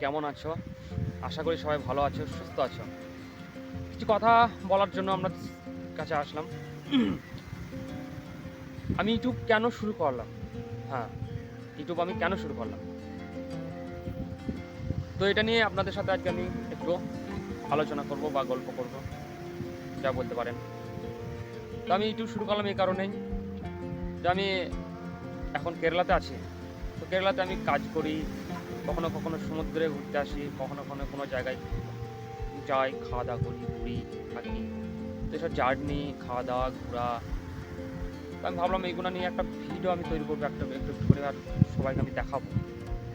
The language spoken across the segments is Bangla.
কেমন আছো? আশা করি সবাই ভালো আছো, সুস্থ আছো। কিছু কথা বলার জন্য আমরা কাছে আসলাম। আমি ইউটিউব কেন শুরু করলাম? হ্যাঁ ইউটিউব আমি কেন শুরু করলাম? তো এটা নিয়ে আপনাদের সাথে আজকে আমি একটু আলোচনা করব বা গল্প করব, যা বলতে পারেন। তো আমি ইউটিউব শুরু করলাম এই কারণেই যে আমি এখন কেরালাতে আছি। তো কেরালাতে আমি কাজ করি কখনো কখনো সমুদ্রে ঘুরতে আসি, কখনো কখনো কোনো জায়গায় যাই খাওয়া দাওয়া করি, ঘুরি, থাকি। তো এসব জার্নি খাওয়া দাওয়া ঘোরা আমি ভাবলাম এইগুলো নিয়ে একটা ভিডিও আমি তৈরি করব, একটা একটু করে আর সবাইকে আমি দেখাবো।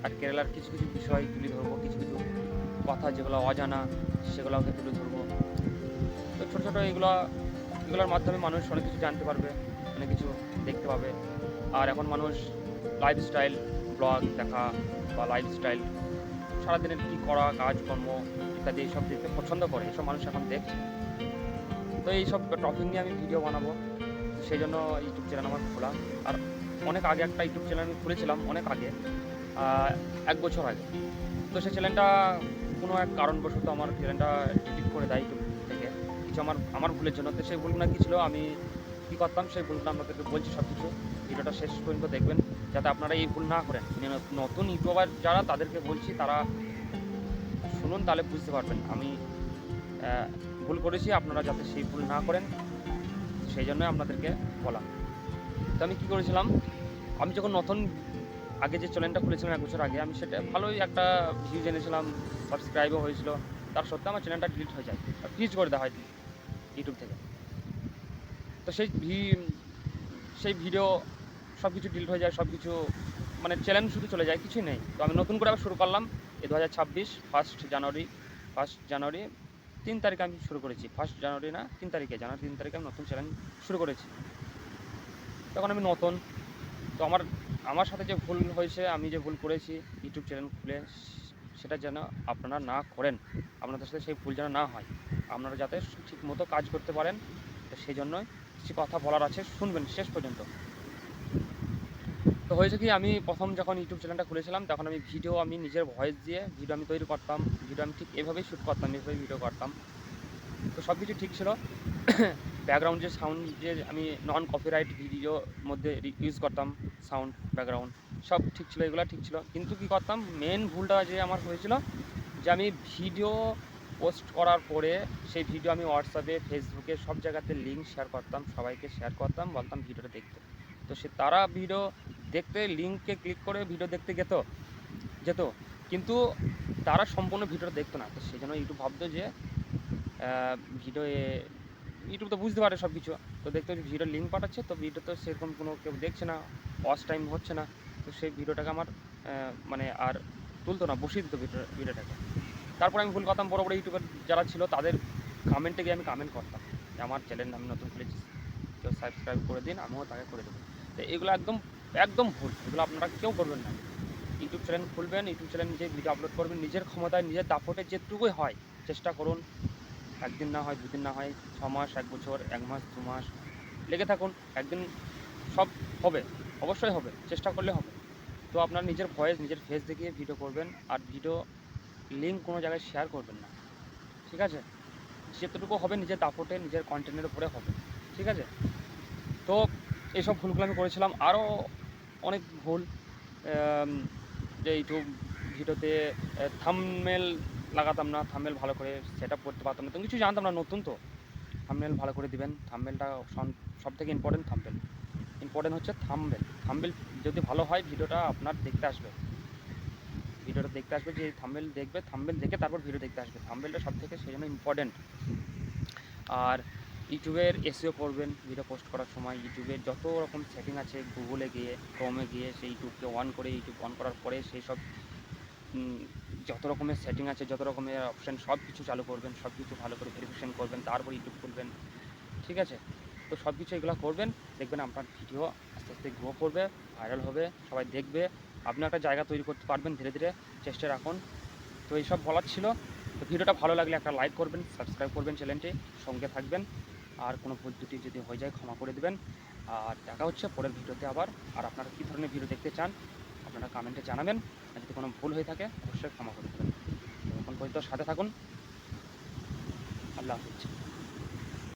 আর কেরালার কিছু কিছু বিষয় তুলে ধরবো, কিছু কিছু কথা যেগুলো অজানা, সেগুলোকে তুলে ধরবো। তো ছোটো ছোটো এগুলো, এগুলোর মাধ্যমে মানুষ অনেক কিছু জানতে পারবে, অনেক কিছু দেখতে পাবে। আর এখন মানুষ লাইফস্টাইল ব্লগ দেখা বা লাইফস্টাইল সারাদিনের কী করা, কাজকর্ম ইত্যাদি এইসব দেখতে পছন্দ করে এসব মানুষ এখন দেখছে। তো এইসব টপিক নিয়ে আমি ভিডিও বানাবো সেই জন্য ইউটিউব চ্যানেল আমার খোলা। আর অনেক আগে একটা ইউটিউব চ্যানেল আমি খুলেছিলাম, অনেক আগে এক বছর আগে। তো সেই চ্যানেলটা কোনো এক কারণবশত আমার চ্যানেলটা ডিলিট করে দেয় ইউটিউব থেকে। কিছু আমার আমার ভুলের জন্য। তো সেই ভুলগুলো কী ছিল? আমি কী করতাম? সেই ভুলগুলো আপনাদেরকে বলছি সব কিছু ভিডিওটা শেষ পর্যন্ত দেখবেন, যাতে আপনারা এই ভুল না করেন। মানে নতুন ইউটিউবার যারা, তাদেরকে বলছি, তারা শুনুন, তাহলে বুঝতে পারবেন। আমি ভুল করেছি, আপনারা যাতে সেই ভুল না করেন, সেই জন্যই আপনাদেরকে বলা। তো আমি কী করেছিলাম, আমি যখন নতুন, আগে যে চ্যানেলটা খুলেছিলাম এক বছর আগে, আমি সেটা ভালোই একটা ভিউ জেনেছিলাম সাবস্ক্রাইবও হয়েছিল। তার সত্ত্বেও আমার চ্যানেলটা ডিলিট হয়ে যায় ফ্রিজ করে দেওয়া হয় ইউটিউব থেকে। তো সেই ভি সেই ভিডিও সব কিছু ডিলিট হয়ে যায় সব কিছু মানে চ্যালেঞ্জ শুধু চলে যায়, কিছুই নেই। তো আমি নতুন করে আবার শুরু করলাম, এই দু হাজার ছাব্বিশ ফার্স্ট জানুয়ারি ফার্স্ট জানুয়ারি, তিন তারিখে আমি শুরু করেছি। ফার্স্ট জানুয়ারি না, তিন তারিখে, জানুয়ারি তিন তারিখে আমি নতুন চ্যালেঞ্জ শুরু করেছি। তখন আমি নতুন, তো আমার আমার সাথে যে ভুল হয়েছে, আমি যে ভুল করেছি ইউটিউব চ্যানেল খুলে সেটা যেন আপনারা না করেন, আপনাদের সাথে সেই ভুল যেন না হয়, আপনারা যাতে ঠিক মতো কাজ করতে পারেন, তো সেই জন্যই কিছু কথা বলার আছে, শুনবেন শেষ পর্যন্ত। তো হয়েছে কি, আমি প্রথম যখন ইউটিউব চ্যানেলটা খুলেছিলাম, তখন আমি ভিডিও আমি নিজের ভয়েস দিয়ে ভিডিও আমি তৈরি করতাম। ভিডিও আমি ঠিক এভাবেই শ্যুট করতাম, এভাবেই ভিডিও করতাম। তো সব কিছু ঠিক ছিল। ব্যাকগ্রাউন্ড যে সাউন্ড যে আমি নন কপিরাইট ভিডিওর মধ্যে ইউজ করতাম সাউন্ড ব্যাকগ্রাউন্ড সব ঠিক ছিল, এগুলো ঠিক ছিল। কিন্তু কি করতাম মেন ভুলটা যে আমার হয়েছিল, যে আমি ভিডিও পোস্ট করার পরে সেই ভিডিও আমি হোয়াটসঅ্যাপে ফেসবুকে সব জায়গাতে লিঙ্ক শেয়ার করতাম, সবাইকে শেয়ার করতাম, বলতাম ভিডিওটা দেখতে। তো সে তারা ভিডিও দেখতে লিঙ্কে ক্লিক করে ভিডিও দেখতে যেত যেত। কিন্তু তারা সম্পূর্ণ ভিডিওটা দেখতো না। তো সেই জন্য ইউটিউব ভাবতো যে ভিডিও ইউটিউব তো বুঝতে পারে সব কিছু তো দেখতে ভিডিও লিঙ্ক পাঠাচ্ছে, তো ভিডিও তো সেরকম কোনো কেউ দেখছে না ওয়াচ টাইম হচ্ছে না। তো সেই ভিডিওটাকে আমার মানে আর তুলতো না, বসিয়ে দিত ভিডিও ভিডিওটাকে তারপর আমি ভুল করতাম বড় বড় ইউটিউবার যারা ছিল, তাদের কমেন্টে গিয়ে আমি কমেন্ট করতাম যে আমার চ্যানেল আমি নতুন খুলেছি কেউ সাবস্ক্রাইব করে দিন, আমিও তাকে করে দেবো। তো এগুলো একদম একদম ভুল। এগুলো আপনারা কেউ করবেন না। ইউটিউব চ্যানেল খুলবেন, ইউটিউব চ্যানেল নিজে ভিডিও আপলোড করবেন, নিজের ক্ষমতায়, নিজের দাপটে যেটুকুই হয়, চেষ্টা করুন। একদিন না হয়, দুদিন না হয় ছ মাস এক বছর, এক মাস, দু মাস, লেগে থাকুন। একদিন সব হবে, অবশ্যই হবে, চেষ্টা করলে হবে। তো আপনার নিজের ভয়েস নিজের ফেস দেখিয়ে ভিডিও করবেন। আর ভিডিও লিঙ্ক কোনো জায়গায় শেয়ার করবেন না। ঠিক আছে? যেতটুকু হবে নিজের দাপটে, নিজের কন্টেন্টের উপরে হবে। ঠিক আছে? তো এইসব ভুলগুলো আমি করেছিলাম। আরও অনেক ভুল যে ইউটিউব ভিডিওতে থামমেল লাগাতাম না থামমেল ভালো করে সেট আপ করতে পারতাম না। তো কিছু জানতাম না, নতুন তো। থামমেল ভালো করে দিবেন। থামমেলটা সব থেকে ইম্পর্টেন্ট থামবেল ইম্পর্টেন্ট হচ্ছে থামবেল থামবেল যদি ভালো হয়, ভিডিওটা আপনার দেখতে আসবে। ভিডিওটা দেখতে আসবে, যে থামবেল দেখবে থামবেল দেখে তারপর ভিডিও দেখতে আসবে। থামবেলটা সব থেকে সেই জন্য ইম্পর্টেন্ট আর ইউটিউবের এসিও করবেন ভিডিও পোস্ট করার সময়। ইউটিউবের যত রকম সেটিং আছে গুগলে গিয়ে ক্রমে গিয়ে, সেই ইউটিউবকে অন করে ইউটিউব অন করার পরে সেই সব যত রকমের সেটিং আছে, যত রকমের অপশান সব কিছু চালু করবেন সব কিছু ভালো করে ভেরিফিকেশন করবেন, তারপর ইউটিউব খুলবেন। ঠিক আছে? তো সব কিছু এগুলো করবেন, দেখবেন আপনার ভিডিও আস্তে আস্তে গ্রো করবে ভাইরাল হবে, সবাই দেখবে আপনি একটা জায়গা তৈরি করতে পারবেন ধীরে ধীরে, চেষ্টা রাখুন। তো এইসব বলার ছিল। তো ভিডিওটা ভালো লাগলে একটা লাইক করবেন, সাবস্ক্রাইব করবেন চ্যানেলটি, সঙ্গে থাকবেন। আর কোনো ভুল ত্রুটি যদি হয়ে যায় ক্ষমা করে দেবেন। আর দেখা হচ্ছে পরের ভিডিওতে আবার। আর আপনারা কী ধরনের ভিডিও দেখতে চান, আপনারা কমেন্টে জানাবেন। আর যদি কোনো ভুল হয়ে থাকে, অবশ্যই ক্ষমা করে দেবেন। পর্যন্ত সাথে থাকুন। আল্লাহ হাফিজ।